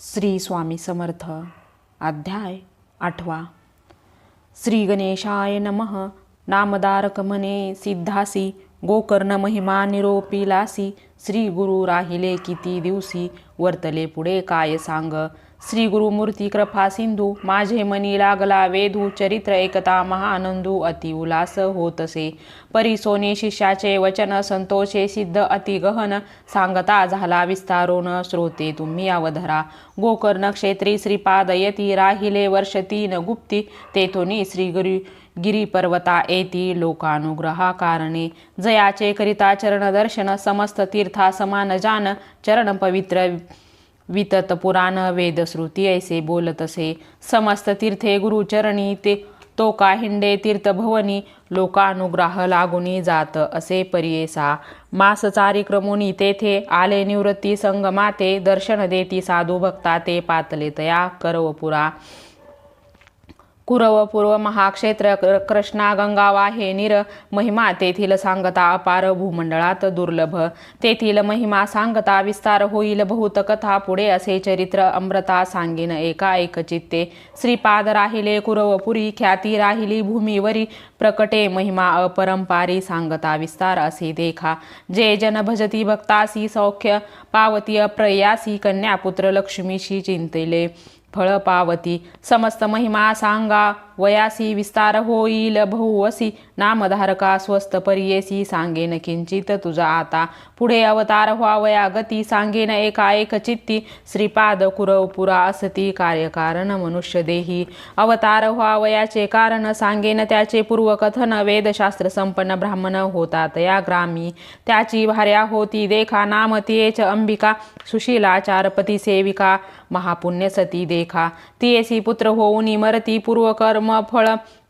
श्री स्वामी समर्थ. अध्याय आठवा. श्री गणेशाय नमः. नामदारकमने सिद्धासी गोकर्ण महिमा निरोपिलासी श्री गुरु राहिले किती दिवसी वर्तले पुढे काय सांग. श्री गुरुमूर्ती कृपा सिंधू माझे मनी लागला वेधू चरित्र एकता महानंदू अति उल्हास होत असे परिसोने शिष्याचे वचन संतोषे सिद्ध अति गहन सांगता झाला विस्तारोन श्रोते तुम्ही अवधरा. गोकर्ण क्षेत्री श्रीपाद यती राहिले वर्ष तीन गुप्ती. तेथोनी श्री गुरु गिरीपर्वता येती लोकानुग्रहा कारणे जयाचे करिता चरण दर्शन समस्त तीर्था समान जान चरण पवित्र वितत पुराण वेदश्रुती ऐसे बोलतसे समस्त तीर्थे गुरुचरणी ते तो काहिंडे तीर्थभवनी लोकानुग्रह लागुनी जात असे परियेसा. मास चारिक्रमुनी तेथे आले निवृत्ती संगमाते दर्शन देती साधू भक्ता ते पातले तया करवपुरा. कुरव पूर्व महाक्षेत्र क- कृष्णा गंगा वाहे निर महिमा तेथील सांगता अपार भूमंडळात दुर्लभ. तेथील महिमा सांगता विस्तार होईल बहुत कथा पुढे असे चरित्र अमृता सांगेन एका एक चित्ते. श्रीपाद राहिले कुरवपुरी ख्याती राहिली भूमीवरी प्रकटे महिमा अपरंपारी सांगता विस्तार असे देखा. जे जन भजती भक्तासी सौख्य पावती अप्रयासी कन्यापुत्र लक्ष्मीशी चिंतले. फळ पावती. समस्त महिमा सांगा. वयासी विस्तार होईल बहुवसी नामधारका स्वस्त परियेसी सांगेन किंचित तुझा आता. पुढे अवतार व्हावया गती सांगेन एका एक चित्ती. श्रीपाद कुरवपुरा असती कार्यकारण मनुष्य देही अवतार व्हावयाचे कारण सांगेन त्याचे पूर्वकथन. वेदशास्त्र संपन्न ब्राह्मण होतात या ग्रामी. त्याची भार्या होती देखा नाम तियेच अंबिका. सुशीला चारपती सेविका. महापुण्य सती देखा. तियेसी पुत्र होऊन मरती पूर्वकर्म फळ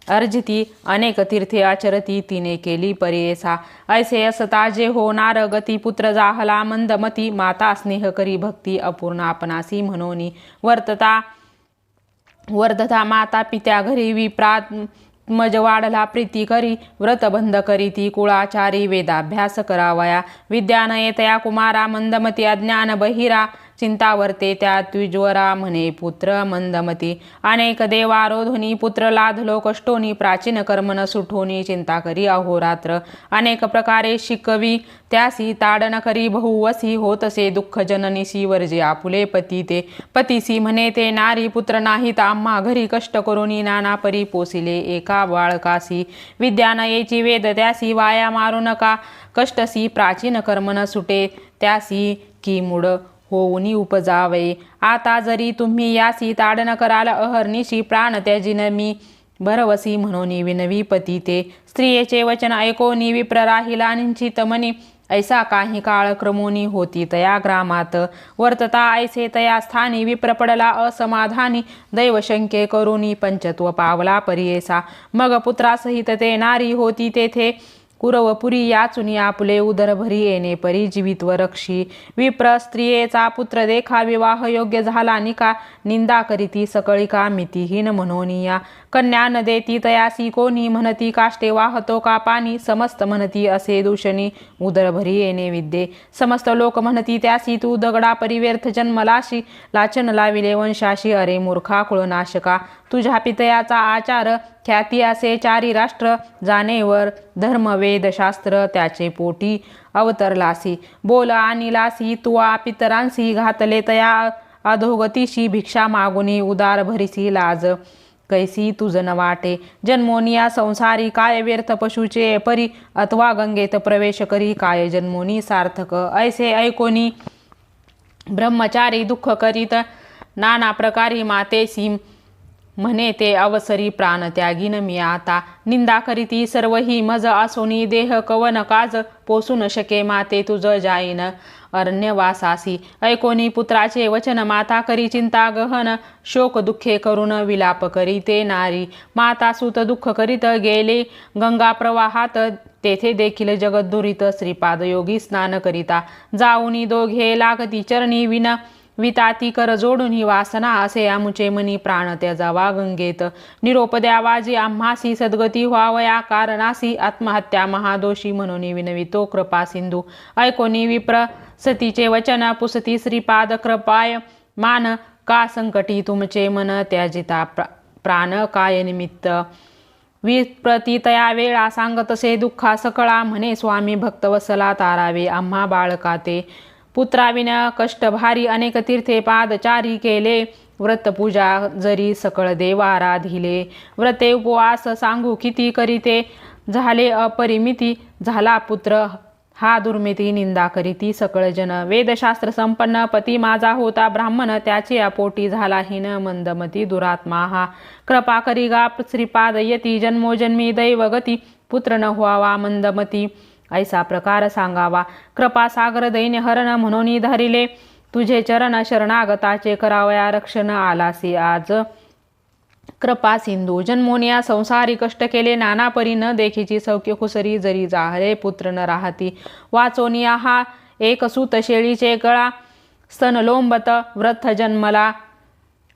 अर्जिती अनेक तीर्थे आचरती तिने केली परियेसा ऐसे असता जे होणार गती पुत्र जाहला मंदमती माता स्नेह करी भक्ती अपूर्ण आपणासी म्हणोनी. वर्तता वर्धता माता पित्या घरी विप्रा मज वाढला प्रीती करी व्रतबंध करी ती कुळाचारी वेदाभ्यास करावया. विद्या येतया कुमारा मंदमती अज्ञान बहिरा चिंतावरते त्या द्विज्वरा म्हणे पुत्र मंदमती. अनेक देवारोधुनी पुत्र लाधलो कष्टोनी प्राचीन कर्मन सुठोनी चिंता करी अहोरात्र. अनेक प्रकारे शिकवी त्यासी ताडन करी बहुवसी होतसे दुःख जननीसी वर्जे आपुले पती ते. पतीसी म्हणे ते नारी पुत्र नाहीत आम्हा घरी कष्ट करुनी नाना परी पोसिले एका बाळकासी. विद्या वेद त्यासी वाया मारू नका. कष्टसी प्राचीन कर्मन सुटे त्यासी की मुड होऊनी उपजावे. आता जरी तुम्ही यासी ताडन कराल अहर्निशी प्राण त्याजिन मी भरवसी म्हणून विनवी पती ते. स्त्रियेचे वचन ऐकोनी विप्र तमनी ऐसा काही काळ क्रमोनी होती तया ग्रामात. वर्तता ऐसे तया स्थानी विप्रपडला असमाधानी. दैवशंके करुनी पंचत्व पावला परियेसा. मग पुत्रासहित ते नारी होती तेथे. कुरवपुरी याचुनी आपले उदरभरी येणे परी जीवित्व रक्षी. विप्र स्त्रियेचा पुत्र देखा विवाह योग्य झाला निका. निंदा करीती सकळी का मितीहीन म्हणोनिया कन्या न देती तयासी कोणी म्हणती काष्टे वाहतो का पाणी. समस्त म्हणती असे दूषणी. उदरभरी येणे विद्ये. समस्त लोक म्हणती त्यासी तू दगडा परिव्यर्थ जन्मलाशी. लाचन लाविले वंशाशी अरे मूर्खा कुळनाशका. तुझ्या पितयाचा आचार ख्याती असे चारी राष्ट्र जाणेवर धर्म त्याचे पोटी अवतरलासी. बोल आणि लासी तुवा पितरांसी घातले तया अधोगतीशी भिक्षा मागुनी उदार भरिसी लाज. कैसी तुझन वाटे जन्मोनिया संसारी काय व्यर्थ पशुचे परी अथवा गंगेत प्रवेश करी काय जन्मोनी सार्थक ऐसे ऐकोनी ब्रह्मचारी दुःख करीत नाना प्रकारी मातेसी. म्हणे ते अवसरी प्राण त्यागीन मी आता निंदा करीती सर्व ही मज आसोनी देह कवन काज पोसू न शके माते तुझ जाईन अरण्यवासासी ऐकोनी पुत्राचे वचन माता करी चिंता गहन शोक दुःखे करून विलाप करी ते नारी माता सुत दुःख करीत गेले गंगा प्रवाहात तेथे देखील जगद्दुरीत श्रीपाद योगी स्नान करिता जाऊनी दोघे लागती चरणी विना विताती कर जोडून ही वासना असे आमुचे मनी प्राण त्याजावा गंगेत निरोप द्यावाजी आम्हासी सद्गती व्हावया कारणासी आत्महत्या महादोषी म्हणून विनवितो कृपा सिंधू. ऐकोनी विप्र सतीचे वचन पुसती श्रीपाद कृपाय. मान का संकटी तुमचे मन त्याजिता प्रा प्राण काय निमित्त? विप्रती तया वेळा सांगतसे दुःखा सकळा म्हणे स्वामी भक्तवसला तारावे आम्हा बाळकाते ते पुत्राविना कष्ट भारी अनेक तीर्थे पादचारी केले. व्रतपूजा जरी सकळ देवा राधिले व्रते उपवास सांगू किती करीते? झाले अपरिमिती. झाला पुत्र. हा दुर्मिती निंदा करीती. सकळ जन वेदशास्त्र संपन्न. पती माझा होता ब्राह्मण. त्याचे अपोटी झाला हिन मंदमती दुरात्मा हा. कृपा करी गा श्रीपाद. यती जन्मोजन्मी दैवगती. पुत्र न व्हावा मंदमती. ऐसा प्रकार सांगावा. कृपा सागर दैन्य हरण म्हणून धरिले. तुझे चरण शरणागताचे करावया रक्षण आलासी आज. कृपा सिंधू जन्मोनिया संसारी कष्ट केले. नाना परी न देखीची सौख्य खुसरी जरी जाहले पुत्र न राहती. वाचोनिया हा एक सुत शेळीचे गळा. स्तन लोंबत व्रथ जन्मला.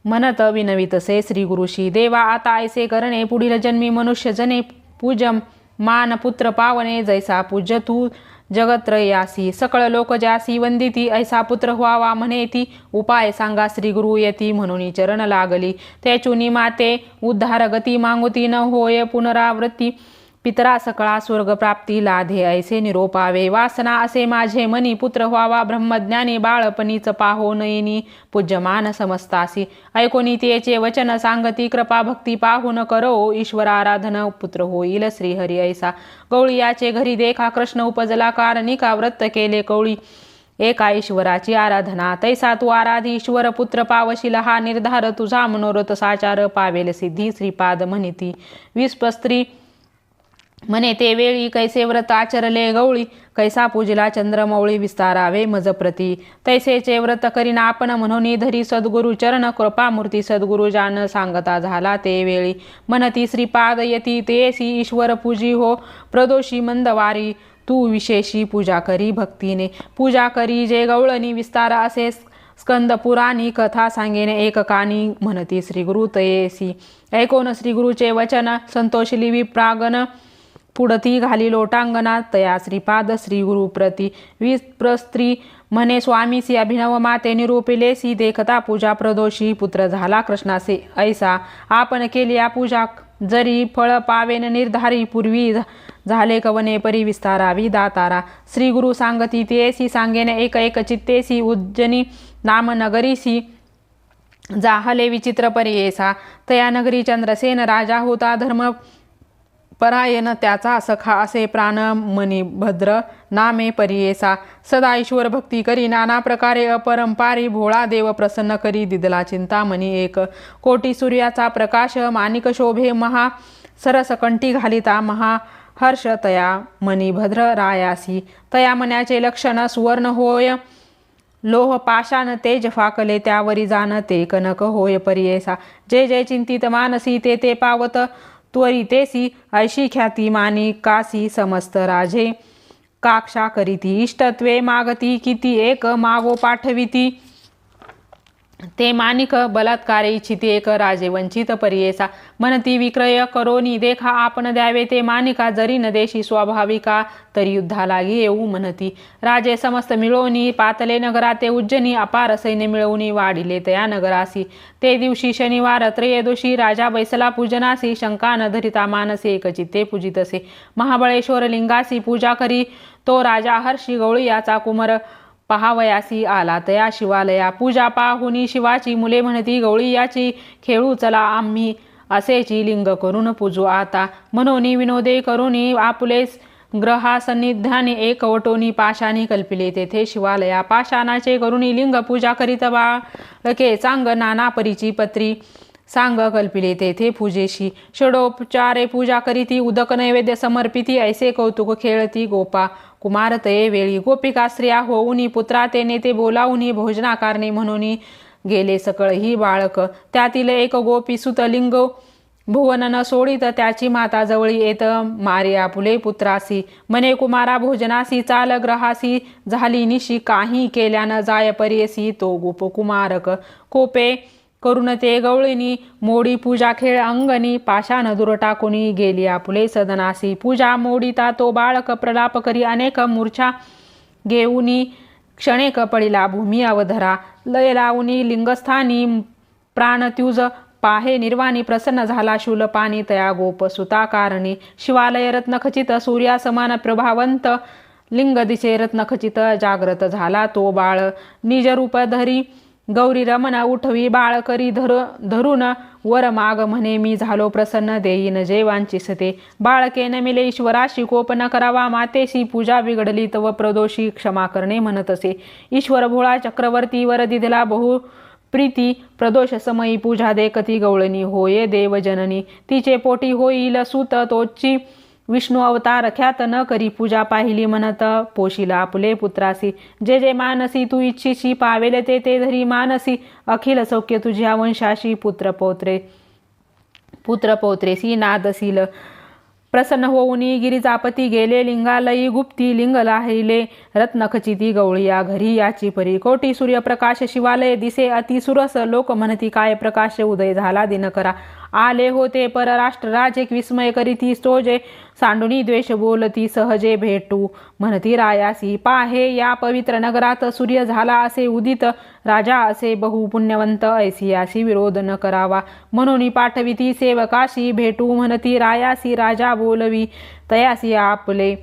म्हणत विनवितसे श्री गुरुशी देवा आता ऐसे करणे. पुढील जन्मी मनुष्य जने पूजम. मान पुत्र पावने जैसा पूज्य तू. जगत्रयासी सकळ लोक ज्यासी वंदिती ऐसा पुत्र व्हावा म्हणे ती उपाय सांगा श्री गुरु येती म्हणून चरण लागली. त्याचुनी माते उद्धार गती मागुती न होय पुनरावृत्ती. पितरा सकळा स्वर्ग प्राप्ती लाधे ऐसे निरोपावे. वासना असे माझे मनी पुत्र व्हावा ब्रह्मज्ञानी बाळपणीच पाहो नयनी पूज्यमान समस्तासी. ऐकोनी तेचे वचन सांगती कृपा भक्ती पाहून करो. ईश्वर आराधन पुत्र होईल श्रीहरी ऐसा. गवळीयाचे घरी देखा कृष्ण उपजला कारणिका व्रत केले कवळी. एका ईश्वराची आराधना तैसा तू आराधी ईश्वर पुत्र पावशील हा निर्धार तुझा मनोरथ साचार पावेल सिद्धी श्रीपाद म्हणिती. विस्पस्त्री म्हणे ते वेळी कैसे व्रत आचरले गवळी कैसा पूजिला चंद्रमौळी विस्तारावे मजप्रती तैसेचे व्रत करीन आपण म्हणून धरी सद्गुरु चरण कृपामूर्ती सद्गुरु जान सांगता झाला ते वेळी. म्हणती श्रीपाद यती तेसी ईश्वर पूजी हो प्रदोषी मंदवारी तू विशेषी पूजा करी भक्तीने. पूजा करी जे गवळणी विस्तार असे स्कंद पुराणी कथा सांगेने एक कानी म्हणती श्री गुरु तयेसी ऐकोन श्री गुरुचे वचन संतोषली विप्रागन पुढती घाली लोटांगणात. तया श्रीपाद श्री गुरुप्रती विप्रस्त्री म्हणे स्वामीसी अभिनव माते निरूपिलेसी देखता पूजा प्रदोषी पुत्र झाला कृष्णासे. ऐसा आपण केली या पूजा. जरी फळ पावेन निर्धारी पूर्वी झाले कवने परी विस्तारावी दातारा. श्री गुरु सांगती तेसी सांगेन एक एक चित्तेसी उज्जनी नाम नगरीसी जाहले विचित्र एसा तया नगरी चंद्रसेन राजा होता धर्म परायण त्याचा सखा असे प्राण मनी भद्र नामे परियेसा. सदा ईश्वर भक्ती करी नाना प्रकारे अपरंपारी भोळा देव प्रसन्न करी दिदला चिंतामणी एक. कोटी सूर्याचा प्रकाश माणिक शोभे महा सरसकंटी घालिता महा. हर्ष तया मनी भद्र रायासी. तया मन्याचे लक्षण सुवर्ण होय. लोह पाषाण तेज फाकले त्यावरी जाण ते कनक होय परियेसा. जे जे चिंतित मानसी ते ते पावत. त्वरितेसी ऐशी ख्याती मानी कासी समस्त राजे. काक्षा करीती इष्टत्वे मागती किती एक मागो पाठविती. ते मानिक बलात्कार इच्छिती एक राजे वंचित परियेसा. म्हणती विक्रय करोनी देखा आपण द्यावे ते मानिका जरी न देशी स्वाभाविका तरी युद्धा लागी येऊ म्हणती. राजे समस्त मिळवणी पातले नगराते उज्जनी अपार सैन्य मिळवणी वाढिले तया नगरासी. ते दिवशी शनिवार त्रयोदशी राजा बैसला पूजनासी शंका न धरिता मानसे एकचित्ते पूजितसे. महाबळेश्वर लिंगासी पूजा करी तो राजा हर्षी गवळी याचा कुमर पहावयासी आला तया शिवालया. पूजा पाहुनी शिवाची मुले म्हणती गवळी याची खेळू चला आम्ही. असेची लिंग करून पूजू आता. मनोनी विनोदे करुनी आपुलेस ग्रहासन्निध्याने एक वटोनी पाशानी कल्पिले तेथे शिवालया. पाषाणाचे करुणी लिंग पूजा करीत बाळके चांग नाना परीची पत्री. सांग कल्पिले तेथे पूजेशी. षडोपचारे पूजा करीती उदक नैवेद्य समर्पिती ऐसे कौतुक खेळती गोपा. कुमारतये वेळी गोपिका स्त्रिया होऊनी पुत्रा ते नेते बोलावूनी भोजनाकारणे म्हणून गेले सकळ ही बाळक. त्यातील एक गोपी सुतलिंग भुवन न सोडित त्याची माता जवळी येत मारिया फुले पुत्रासी. मने कुमारा भोजनासी चाल ग्रहासी झाली निशी काही केल्यानं जाय परियसी तो गोप कुमारक. कोपे करून ते गवळीनी मोडी पूजा खेळ अंगणी पाषाण दूर टाकुनी गेली आपुले सदनासी पूजा मोडीता तो बाळक प्रलाप करी अनेक मूर्छा घेऊनी क्षणे कपळीला भूमी अवधरा लय लावणी लिंगस्थानी प्राणत्युज पाहे निर्वाणी प्रसन्न झाला शूल पाणी तया गोप सुता कारणी शिवालय रत्नखचित सूर्या समान प्रभावंत लिंग दिसे रत्नखचित जाग्रत झाला तो बाळ निजरूपधरी गौरी रमण उठवी बाळ करी धर धरून वर माग म्हणे मी झालो प्रसन्न देईन जैवांची सते. बाळके न मिले ईश्वराशी कोप न करावा मातेशी पूजा बिघडली तव प्रदोषी क्षमा करणे म्हणत असे. ईश्वर भोळा चक्रवर्ती वर दिधला बहु प्रीती प्रदोष समयी पूजा दे कती गवळणी. होये देवजननी तिचे पोटी होईल सुत तोची विष्णू अवतार ख्यात न करी पूजा पाहिली म्हणत पोशीला आपले पुत्रासी जे जे मानसी तू इच्छिशी पावेल ते ते धरी मानसी अखिल सौख्य तुझ्या वंशाशी पुत्र पौत्रे पुत्र पौत्रेसी नादशील प्रसन्न होऊन गिरिजापती गेले लिंगालयी गुप्ती लिंग लाहिले रत्नखचिती गवळीया घरी याची परी कोटी सूर्यप्रकाश शिवालय दिसे अति सुरस लोक म्हणती काय प्रकाश उदय झाला दिनकरा आले होते. परराष्ट्र राजे विस्मय करीती सोजे सांडुनी द्वेष बोलती सहजे भेटू. म्हणती रायासी पाहे या पवित्र नगरात सूर्य झाला असे उदित. राजा असे बहु पुण्यवंत. ऐसियासी विरोध न करावा. म्हणून पाठविती सेवकाशी भेटू. म्हणती रायासी राजा बोलवी. तयासी आपले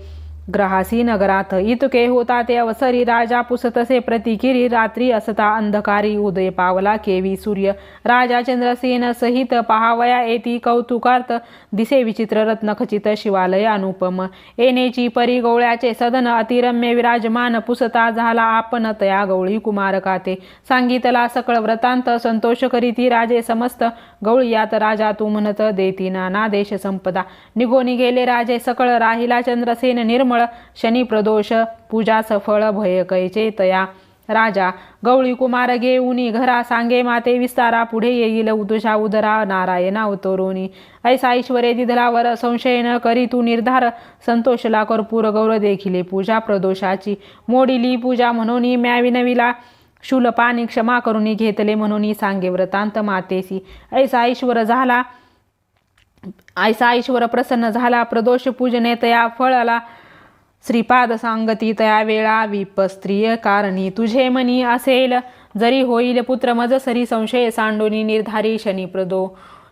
ग्रहासी नगरात इतके होता ते अवसरी राजा पुसतसे प्रतिकिरी. रात्री असता अंधकारी उदय पावला केवी सूर्य. राजा चंद्रसेन सहित पहावया येती कौतुकार्थ. दिसे विचित्र रत्नखचित शिवालय अनुपम. येनेची परी गवळ्याचे सदन अतिरम्य विराजमान पुसता झाला आपण तया गवळी कुमारकाते. सांगितला सकळ व्रतांत संतोष करीती राजे समस्त गवळीयात राजा तू म्हणत देती नाना देश संपदा. निघोनी गेले राजे सकळ राहिला चंद्रसेन निर्मळ. शनी प्रदोष पूजा सफळ भय कैचे तया राजा गवळी कुमार घेऊनी घरा सांगे माते विस्तारा. पुढे येईल उदुषा उदरा नारायणा उतरोनी. ऐसा ऐश्वर्य दिधलावर संशय न करी तू निर्धार. संतोषला कर्पूर गौर देखिले पूजा प्रदोषाची. मोडिली पूजा म्हणून म्या विनविला. शूलपाने क्षमा करून घेतले म्हणून सांगे व्रतांत मातेसी. ऐसा ईश्वर झाला ऐसा ईश्वर प्रसन्न झाला प्रदोष पूजने तया फळाला श्रीपाद सांगती तया वेळा विप स्त्रिय कारणी तुझे मनी असेल जरी होईल पुत्र मज सरी संशय सांडोनी निर्धारी शनी प्रदो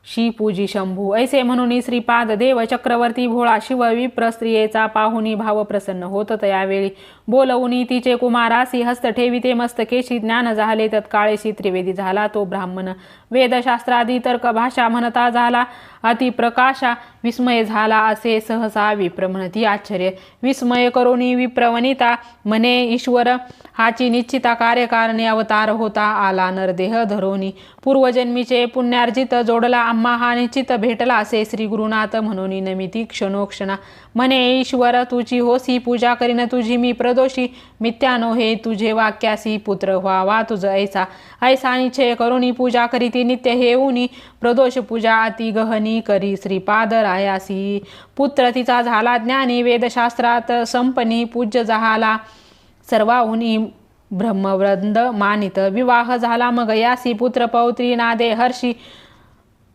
शी पूजी शंभू. ऐसे म्हणून श्रीपाद देव चक्रवर्ती भोळा शिव विप्र स्त्रियेचा पाहुनी भाव प्रसन्न होत यावेळी. बोलवून तिचे कुमारासी हस्त ठेविते मस्तकेशी ज्ञान झाले. तत्काळेशी त्रिवेदी झाला तो ब्राह्मण. वेदशास्त्रादी तर्क भाषा म्हणता झाला अतिप्रकाशा विस्मय झाला असे सहसा विप्र म्हणती आश्चर्य. विस्मय करोनी विप्रवनिता म्हणे ईश्वर हाची निश्चिता कार्यकारणे अवतार होता आला नरदेह धरोनी पूर्वजन्मीचे पुण्यार्जित जोडला आम्हा हा निश्चित भेटला असे श्री गुरुनाथ म्हणून नमिती क्षणोक्षणा. म्हणे ईश्वर तुझी होसी पूजा करीन तुझी मी प्रदोषी. मिथ्यानो हे तुझे वाक्यासी पुत्र व्हावा तुझ ऐसा. ऐसा निश्चय करुणी पूजा करीती नित्य हे उनी प्रदोष पूजा अति गहनी करी श्रीपाद रायासी पुत्र तिचा झाला ज्ञानी वेदशास्त्रात संपनी पूज्य झाला सर्वाहुनी. ब्रह्मवृंद मानित विवाह झाला मग यासी. पुत्र पौत्री नादे हर्षी.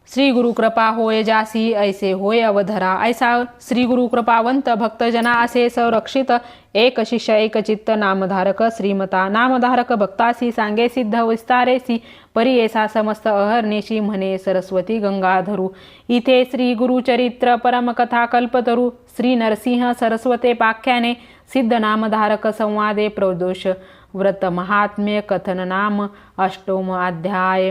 श्री गुरु कृपा होय जासी ऐसे होय अवधरा। ऐसा श्री गुरु कृपावंत भक्तजना असे संरक्षित। एक शिष्य एक चित्त नामधारक। श्रीमता नामधारक भक्तासी सांगे सिद्ध विस्तारेसी। परियेसा समस्त अहर्निशी म्हणे सरस्वती गंगाधरू। इथे श्री गुरुचरित्र परमकथा कल्पतरू। श्री नरसिंह सरस्वते पाख्याने सिद्ध नामधारक संवादे प्रदोष। व्रत महात्म्य कथन नाम अष्टोम अध्याय।